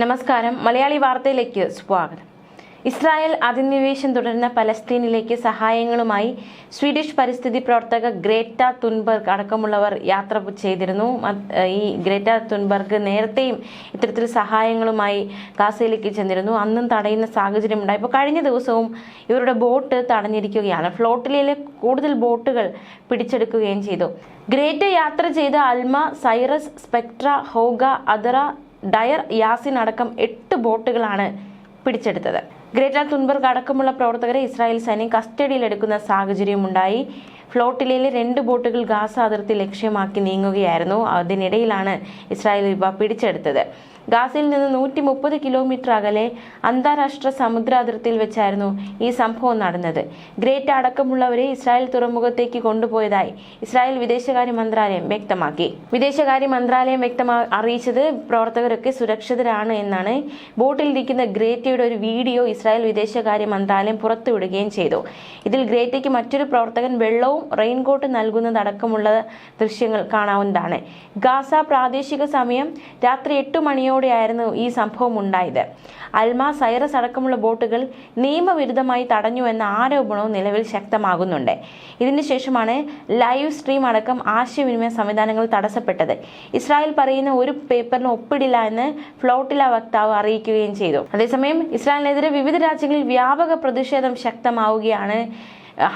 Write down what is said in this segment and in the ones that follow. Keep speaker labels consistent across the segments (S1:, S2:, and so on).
S1: നമസ്കാരം. മലയാളി വാർത്തയിലേക്ക് സ്വാഗതം. ഇസ്രായേൽ അധിനിവേശം തുടരുന്ന പലസ്തീനിലേക്ക് സഹായങ്ങളുമായി സ്വീഡിഷ് പരിസ്ഥിതി പ്രവർത്തക ഗ്രേറ്റ തുൻബർഗ് അടക്കമുള്ളവർ യാത്ര ചെയ്തിരുന്നു. ഈ ഗ്രേറ്റ തുൻബർഗ് നേരത്തെയും ഇത്തരത്തിൽ സഹായങ്ങളുമായി ഗാസയിലേക്ക് ചെന്നിരുന്നു. അന്നും തടയുന്ന സാഹചര്യം ഉണ്ടായി. ഇപ്പോൾ കഴിഞ്ഞ ദിവസവും ഇവരുടെ ബോട്ട് തടഞ്ഞിരിക്കുകയാണ്. ഫ്ലോട്ടിലെ കൂടുതൽ ബോട്ടുകൾ പിടിച്ചെടുക്കുകയും ചെയ്തു. ഗ്രേറ്റ യാത്ര ചെയ്ത Alma Sirius Spectre Hoga Adara Deir Yassin അടക്കം എട്ട് ബോട്ടുകളാണ് പിടിച്ചെടുത്തത്. ഗ്രേറ്റർ തുൻബർഗ് അടക്കമുള്ള പ്രവർത്തകരെ ഇസ്രായേൽ സൈന്യം കസ്റ്റഡിയിലെടുക്കുന്ന സാഹചര്യമുണ്ടായി. ഫ്ലോട്ടിലയിലെ രണ്ട് ബോട്ടുകൾ ഗാസ അതിർത്തി ലക്ഷ്യമാക്കി നീങ്ങുകയായിരുന്നു. അതിനിടയിലാണ് ഇസ്രായേൽ ഇവ പിടിച്ചെടുത്തത്. ഗാസയിൽ നിന്ന് നൂറ്റി മുപ്പത് കിലോമീറ്റർ അകലെ അന്താരാഷ്ട്ര സമുദ്ര അതിർത്തിയിൽ വെച്ചായിരുന്നു ഈ സംഭവം നടന്നത്. ഗ്രേറ്റ് അടക്കമുള്ളവരെ ഇസ്രായേൽ തുറമുഖത്തേക്ക് കൊണ്ടുപോയതായി ഇസ്രായേൽ വിദേശകാര്യ മന്ത്രാലയം വ്യക്തമാക്കി. വിദേശകാര്യ മന്ത്രാലയം വ്യക്തമാ അറിയിച്ചത് പ്രവർത്തകരൊക്കെ സുരക്ഷിതരാണ് എന്നാണ്. ബോട്ടിലിരിക്കുന്ന ഗ്രേറ്റയുടെ ഒരു വീഡിയോ ഇസ്രായേൽ വിദേശകാര്യ മന്ത്രാലയം പുറത്തുവിടുകയും ചെയ്തു. ഇതിൽ ഗ്രേറ്റയ്ക്ക് മറ്റൊരു പ്രവർത്തകൻ വെള്ളവും റെയിൻകോട്ട് നൽകുന്നതടക്കമുള്ള ദൃശ്യങ്ങൾ കാണാവുന്നതാണ്. ഗാസ പ്രാദേശിക സമയം രാത്രി എട്ട് മണിയോടെയായിരുന്നു ഈ സംഭവം ഉണ്ടായത് അൽമ സൈറസ് അടക്കമുള്ള ബോട്ടുകൾ നിയമവിരുദ്ധമായി തടഞ്ഞു എന്ന ആരോപണവും നിലവിൽ ശക്തമാകുന്നുണ്ട്. ഇതിന് ശേഷമാണ് ലൈവ് സ്ട്രീം അടക്കം ആശയവിനിമയ സംവിധാനങ്ങൾ തടസ്സപ്പെട്ടത്. ഇസ്രായേൽ പറയുന്ന ഒരു പേപ്പറിന് ഒപ്പിടില്ല എന്ന് ഫ്ലോട്ടില വക്താവ് അറിയിക്കുകയും ചെയ്തു. അതേസമയം ഇസ്രായേലിനെതിരെ വിവിധ രാജ്യങ്ങളിൽ വ്യാപക പ്രതിഷേധം ശക്തമാവുകയാണ്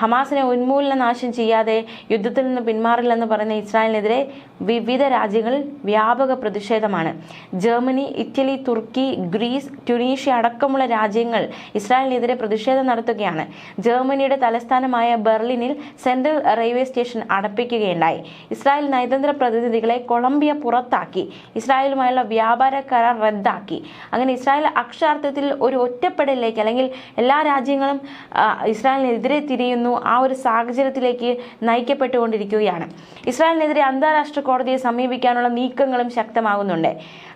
S1: ഹമാസിനെ ഉന്മൂലന നാശം ചെയ്യാതെ യുദ്ധത്തിൽ നിന്ന് പിന്മാറില്ലെന്ന് പറയുന്ന ഇസ്രായേലിനെതിരെ വിവിധ രാജ്യങ്ങളിൽ വ്യാപക പ്രതിഷേധമാണ്. Germany Italy Turkey Greece Tunisia അടക്കമുള്ള രാജ്യങ്ങൾ ഇസ്രായേലിനെതിരെ പ്രതിഷേധം നടത്തുകയാണ്. ജർമ്മനിയുടെ തലസ്ഥാനമായ ബെർലിനിൽ സെൻട്രൽ റെയിൽവേ സ്റ്റേഷൻ അടപ്പിക്കുകയുണ്ടായി. ഇസ്രായേൽ നയതന്ത്ര പ്രതിനിധികളെ കൊളംബിയ പുറത്താക്കി. ഇസ്രായേലുമായുള്ള വ്യാപാര കരാർ റദ്ദാക്കി. അങ്ങനെ ഇസ്രായേൽ അക്ഷാർത്ഥത്തിൽ ഒരു ഒറ്റപ്പെടലിലേക്ക് അല്ലെങ്കിൽ എല്ലാ രാജ്യങ്ങളും ഇസ്രായേലിനെതിരെ ഇസ്രായേലിനെതിരെ തിരിയുന്നു ആ ഒരു സാഹചര്യത്തിലേക്ക് നയിക്കപ്പെട്ടുകൊണ്ടിരിക്കുകയാണ്. ഇസ്രായേലിനെതിരെ അന്താരാഷ്ട്ര കോടതിയെ സമീപിക്കാനുള്ള നീക്കങ്ങളും ശക്തമാകുന്നുണ്ട്.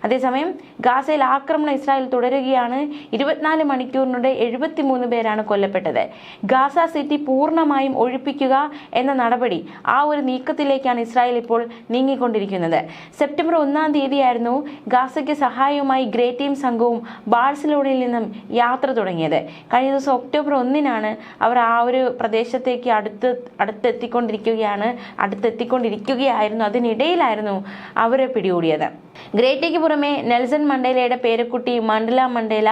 S1: അതേസമയം ഗാസയിൽ ആക്രമണം ഇസ്രായേൽ തുടരുകയാണ്. ഇരുപത്തിനാല് മണിക്കൂറിനുള്ളിൽ എഴുപത്തിമൂന്ന് പേരാണ് കൊല്ലപ്പെട്ടത്. ഗാസ സിറ്റി പൂർണമായും ഒഴിപ്പിക്കുക എന്ന നടപടി ആ ഒരു നീക്കത്തിലേക്കാണ് ഇസ്രായേൽ ഇപ്പോൾ നീങ്ങിക്കൊണ്ടിരിക്കുന്നത്. സെപ്റ്റംബർ ഒന്നാം തീയതിയായിരുന്നു ഗാസയ്ക്ക് സഹായവുമായി ഗ്രേറ്റയും സംഘവും ബാഴ്സലോണയിൽ നിന്നും യാത്ര തുടങ്ങിയത്. കഴിഞ്ഞ ദിവസം ഒക്ടോബർ ഒന്നിനാണ് അവർ ആ ഒരു പ്രദേശത്തേക്ക് അടുത്ത് അടുത്തെത്തിക്കൊണ്ടിരിക്കുകയാണ് അടുത്തെത്തിക്കൊണ്ടിരിക്കുകയായിരുന്നു അതിനിടയിലായിരുന്നു അവരെ പിടികൂടിയത്. ഗ്രേറ്റയ്ക്ക് പുറമെ നെൽസൺ മണ്ടേലയുടെ പേരക്കുട്ടി മണ്ഡല മണ്ടേല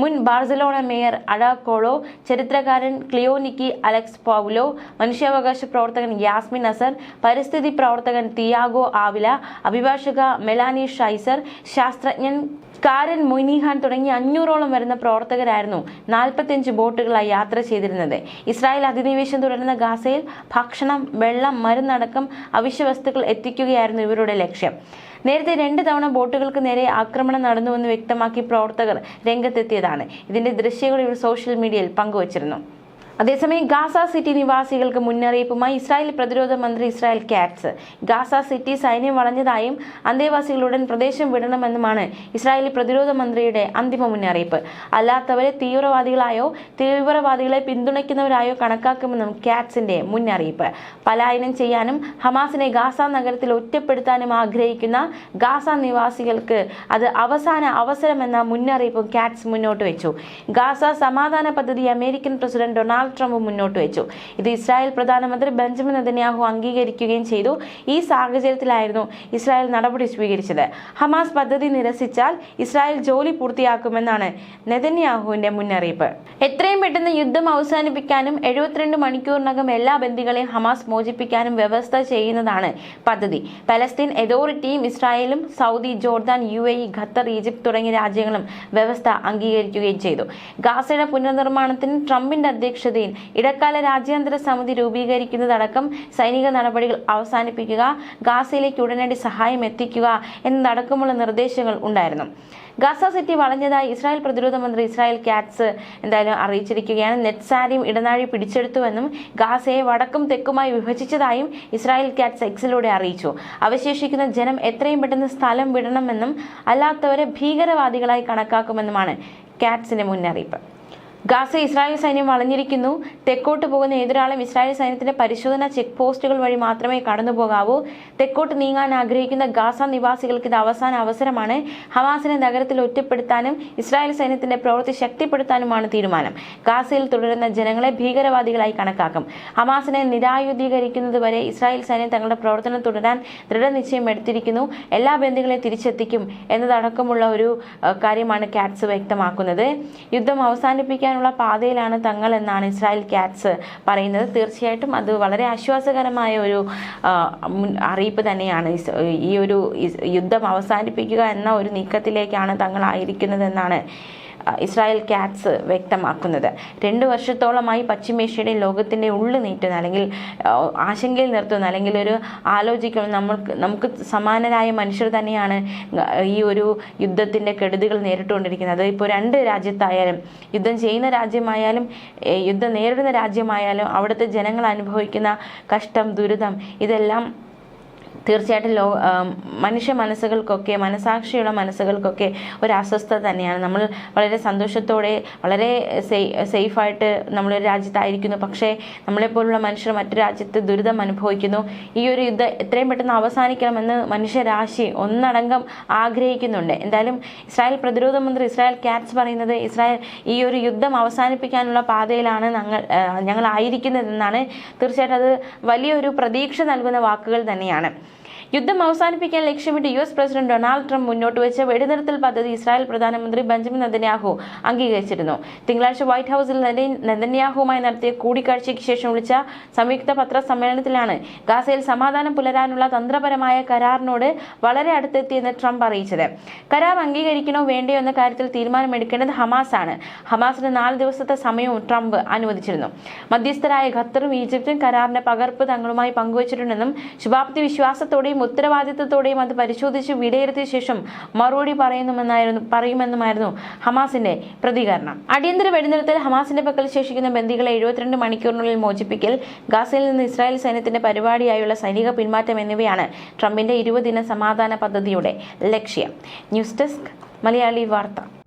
S1: മുൻ ബാർസലോണ മേയർ അഡാക്കോളോ ചരിത്രകാരൻ ക്ലിയോനിക്കി അലക്സ് പൗലോ മനുഷ്യാവകാശ പ്രവർത്തകൻ യാസ്മിൻ അസർ പരിസ്ഥിതി പ്രവർത്തകൻ തിയാഗോ ആവില അഭിഭാഷക മെലാനി ഷൈസർ ശാസ്ത്രജ്ഞൻ കാരൻ മൊയ്നിഹാൻ തുടങ്ങി അഞ്ഞൂറോളം വരുന്ന പ്രവർത്തകരായിരുന്നു നാൽപ്പത്തിയഞ്ച് ബോട്ടുകളായി യാത്ര ചെയ്തിരുന്നത്. ഇസ്രായേൽ അധിനിവേശം തുടരുന്ന ഗാസയിൽ ഭക്ഷണം വെള്ളം മരുന്നടക്കം അവശ്യ വസ്തുക്കൾ എത്തിക്കുകയായിരുന്നു ഇവരുടെ ലക്ഷ്യം. നേരത്തെ രണ്ട് തവണ ബോട്ടുകൾക്ക് നേരെ ആക്രമണം നടന്നുവെന്ന് വ്യക്തമാക്കി പ്രവർത്തകർ രംഗത്തെത്തിയതാണ്. ഇതിന്റെ ദൃശ്യങ്ങൾ ഇവർ സോഷ്യൽ മീഡിയയിൽ പങ്കുവച്ചിരുന്നു. അതേസമയം ഗാസ സിറ്റി നിവാസികൾക്ക് മുന്നറിയിപ്പുമായി ഇസ്രായേൽ പ്രതിരോധ മന്ത്രി ഇസ്രായേൽ കാറ്റ്സ്. ഗാസ സിറ്റി സൈന്യം വളഞ്ഞതായും അന്തേവാസികളുടൻ പ്രദേശം വിടണമെന്നുമാണ് ഇസ്രായേലി പ്രതിരോധ മന്ത്രിയുടെ അന്തിമ മുന്നറിയിപ്പ്. അല്ലാത്തവരെ തീവ്രവാദികളായോ തീവ്രവാദികളെ പിന്തുണയ്ക്കുന്നവരായോ കണക്കാക്കുമെന്നും കാറ്റ്സിന്റെ മുന്നറിയിപ്പ്. പലായനം ചെയ്യാനും ഹമാസിനെ ഗാസ നഗരത്തിൽ ഒറ്റപ്പെടുത്താനും ആഗ്രഹിക്കുന്ന ഗാസ നിവാസികൾക്ക് അത് അവസാന അവസരമെന്ന മുന്നറിയിപ്പും കാറ്റ്സ് മുന്നോട്ട് വെച്ചു ഗാസ സമാധാന പദ്ധതി അമേരിക്കൻ പ്രസിഡന്റ് ഡൊണാൾഡ് ട്രംപ് മുന്നോട്ട് വെച്ചു. ഇത് ഇസ്രായേൽ പ്രധാനമന്ത്രി ബെഞ്ചമിൻ നെതന്യാഹു അംഗീകരിക്കുകയും ചെയ്തു. ഈ സാഹചര്യത്തിലായിരുന്നു ഇസ്രായേൽ നടപടി സ്വീകരിച്ചത്. ഹമാസ് പദ്ധതി നിരസിച്ചാൽ ഇസ്രായേൽ ജോലി പൂർത്തിയാക്കുമെന്നാണ് നെതന്യാഹുവിന്റെ മുന്നറിയിപ്പ്. എത്രയും പെട്ടെന്ന് യുദ്ധം അവസാനിപ്പിക്കാനും എഴുപത്തിരണ്ട് മണിക്കൂറിനകം എല്ലാ ബന്ദികളെയും ഹമാസ് മോചിപ്പിക്കാനും വ്യവസ്ഥ ചെയ്യുന്നതാണ് പദ്ധതി. പലസ്തീൻ അതോറിറ്റിയും ഇസ്രായേലും Saudi Jordan U A E Qatar Egypt തുടങ്ങിയ രാജ്യങ്ങളും വ്യവസ്ഥ അംഗീകരിക്കുകയും ചെയ്തു. ഗാസയുടെ പുനർനിർമ്മാണത്തിന് ട്രംപിന്റെ അധ്യക്ഷതയിൽ ഇടക്കാല രാജ്യാന്തര സമിതി രൂപീകരിക്കുന്നതടക്കം സൈനിക നടപടികൾ അവസാനിപ്പിക്കുക ഗാസയിലേക്ക് ഉടനടി സഹായം എത്തിക്കുക എന്നതടക്കമുള്ള നിർദ്ദേശങ്ങൾ ഉണ്ടായിരുന്നു. ഗാസ സിറ്റി വളഞ്ഞതായി ഇസ്രായേൽ പ്രതിരോധ മന്ത്രി ഇസ്രായേൽ കാറ്റ്സ് എന്തായാലും അറിയിച്ചിരിക്കുകയാണ്. നെറ്റ്സാരിയും ഇടനാഴി പിടിച്ചെടുത്തുവെന്നും ഗാസയെ വടക്കും തെക്കുമായി വിഭജിച്ചതായും ഇസ്രായേൽ കാറ്റ്സ് എക്സിലൂടെ അറിയിച്ചു. അവശേഷിക്കുന്ന ജനം എത്രയും പെട്ടെന്ന് സ്ഥലം വിടണമെന്നും അല്ലാത്തവരെ ഭീകരവാദികളായി കണക്കാക്കുമെന്നുമാണ് കാറ്റ്സിന്റെ മുന്നറിയിപ്പ്. ഗാസ ഇസ്രായേൽ സൈന്യം വളഞ്ഞിരിക്കുന്നു. തെക്കോട്ട് പോകുന്ന ഏതൊരാളും ഇസ്രായേൽ സൈന്യത്തിന്റെ പരിശോധന ചെക്ക് പോസ്റ്റുകൾ വഴി മാത്രമേ കടന്നു പോകാവൂ. തെക്കോട്ട് നീങ്ങാൻ ആഗ്രഹിക്കുന്ന ഗാസ നിവാസികൾക്ക് ഇത് അവസാന അവസരമാണ്. ഹമാസിനെ നഗരത്തിൽ ഒറ്റപ്പെടുത്താനും ഇസ്രായേൽ സൈന്യത്തിന്റെ പ്രവൃത്തി ശക്തിപ്പെടുത്താനുമാണ് തീരുമാനം. ഗാസയിൽ തുടരുന്ന ജനങ്ങളെ ഭീകരവാദികളായി കണക്കാക്കും. ഹമാസിനെ നിരായുധീകരിക്കുന്നതുവരെ ഇസ്രായേൽ സൈന്യം തങ്ങളുടെ പ്രവർത്തനം തുടരാൻ ദൃഢനിശ്ചയം എടുത്തിരിക്കുന്നു. എല്ലാ ബന്ധുക്കളെയും തിരിച്ചെത്തിക്കും എന്നതടക്കമുള്ള ഒരു കാര്യമാണ് കാറ്റ്സ് വ്യക്തമാക്കുന്നത്. യുദ്ധം അവസാനിപ്പിക്കാനുള്ള പാതയിലാണ് തങ്ങൾ എന്നാണ് ഇസ്രായേൽ ക്യാറ്റ്സ് പറയുന്നത്. തീർച്ചയായിട്ടും അത് വളരെ ആശ്വാസകരമായ ഒരു അറിയിപ്പ് തന്നെയാണ്. ഈ ഒരു യുദ്ധം അവസാനിപ്പിക്കുക എന്ന ഒരു നീക്കത്തിലേക്കാണ് തങ്ങളായിരിക്കുന്നതെന്നാണ് ആ, ഇസ്രായേൽ ക്യാറ്റ്സ് വ്യക്തമാക്കുന്നത്. രണ്ട് വർഷത്തോളമായി പശ്ചിമേഷ്യയുടെ ലോകത്തിന്റെ ഉള്ളു നീറ്റുന്ന അല്ലെങ്കിൽ ആശങ്കയിൽ നിർത്തുന്ന അല്ലെങ്കിൽ ഒരു ആലോചിക്കുന്ന നമ്മൾക്ക് നമുക്ക് സമാനരായ മനുഷ്യർ തന്നെയാണ് ഈ ഒരു യുദ്ധത്തിന്റെ കെടുതികൾ നേരിട്ടുകൊണ്ടിരിക്കുന്നത്. ഇപ്പോൾ രണ്ട് രാജ്യത്തായാലും യുദ്ധം ചെയ്യുന്ന രാജ്യമായാലും യുദ്ധം നേരിടുന്ന രാജ്യമായാലും അവിടുത്തെ ജനങ്ങൾ അനുഭവിക്കുന്ന കഷ്ടം ദുരിതം ഇതെല്ലാം തീർച്ചയായിട്ടും ലോ മനുഷ്യ മനസ്സുകൾക്കൊക്കെ മനസാക്ഷിയുള്ള മനസ്സുകൾക്കൊക്കെ ഒരു അസ്വസ്ഥത തന്നെയാണ്. നമ്മൾ വളരെ സന്തോഷത്തോടെ വളരെ സേഫായിട്ട് നമ്മളൊരു രാജ്യത്തായിരിക്കുന്നു. പക്ഷേ നമ്മളെപ്പോലുള്ള മനുഷ്യർ മറ്റു രാജ്യത്ത് ദുരിതം അനുഭവിക്കുന്നു. ഈ ഒരു യുദ്ധം എത്രയും പെട്ടെന്ന് അവസാനിക്കണമെന്ന് മനുഷ്യരാശി ഒന്നടങ്കം ആഗ്രഹിക്കുന്നുണ്ട്. എന്തായാലും ഇസ്രായേൽ പ്രതിരോധ മന്ത്രി ഇസ്രായേൽ കാറ്റ്സ് പറയുന്നത് ഇസ്രായേൽ ഈ ഒരു യുദ്ധം അവസാനിപ്പിക്കാനുള്ള പാതയിലാണ് ഞങ്ങൾ ഞങ്ങളായിരിക്കുന്നതെന്നാണ്. തീർച്ചയായിട്ടും അത് വലിയൊരു പ്രതീക്ഷ നൽകുന്ന വാക്കുകൾ തന്നെയാണ്. യുദ്ധം അവസാനിപ്പിക്കാൻ ലക്ഷ്യമിട്ട് U S president Donald Trump മുന്നോട്ട് വെച്ച വെടിനിർത്തൽ പദ്ധതി ഇസ്രായേൽ പ്രധാനമന്ത്രി ബെഞ്ചമിൻ നെതന്യാഹു അംഗീകരിച്ചിരുന്നു. തിങ്കളാഴ്ച വൈറ്റ് ഹൌസിൽ നെതന്യാഹുവുമായി നടത്തിയ കൂടിക്കാഴ്ചയ്ക്ക് ശേഷം വിളിച്ച സംയുക്ത പത്രസമ്മേളനത്തിലാണ് ഗാസയിൽ സമാധാനം പുലരാനുള്ള തന്ത്രപരമായ കരാറിനോട് വളരെ അടുത്തെത്തിയെന്ന് ട്രംപ് അറിയിച്ചത്. കരാർ അംഗീകരിക്കണോ വേണ്ടയോ എന്ന കാര്യത്തിൽ തീരുമാനമെടുക്കേണ്ടത് ഹമാസ് ആണ് ഹമാസിന് നാല് ദിവസത്തെ സമയവും ട്രംപ് അനുവദിച്ചിരുന്നു. മധ്യസ്ഥരായ ഖത്തറും ഈജിപ്തും കരാറിന്റെ പകർപ്പ് തങ്ങളുമായി പങ്കുവച്ചിട്ടുണ്ടെന്നും ശുഭാപ്തി വിശ്വാസത്തോടെയും ഉത്തരവാദിത്തത്തോടെയും അത് പരിശോധിച്ച് വിലയിരുത്തിയ ശേഷം മറുപടി പറയുന്നുമെന്നായിരുന്നു പറയുമെന്നുമായിരുന്നു ഹമാസിന്റെ പ്രതികരണം. അടിയന്തര വെടിനിർത്തൽ ഹമാസിന്റെ പക്കൽ ശേഷിക്കുന്ന ബന്ദികളെ എഴുപത്തിരണ്ട് മണിക്കൂറിനുള്ളിൽ മോചിപ്പിക്കൽ ഗാസയിൽ നിന്ന് ഇസ്രായേൽ സൈന്യത്തിന്റെ പരിപാടിയായുള്ള സൈനിക പിന്മാറ്റം എന്നിവയാണ് ട്രംപിന്റെ ഇരുപതിന സമാധാന പദ്ധതിയുടെ ലക്ഷ്യം. ന്യൂസ് ഡെസ്ക് മലയാളി വാർത്ത.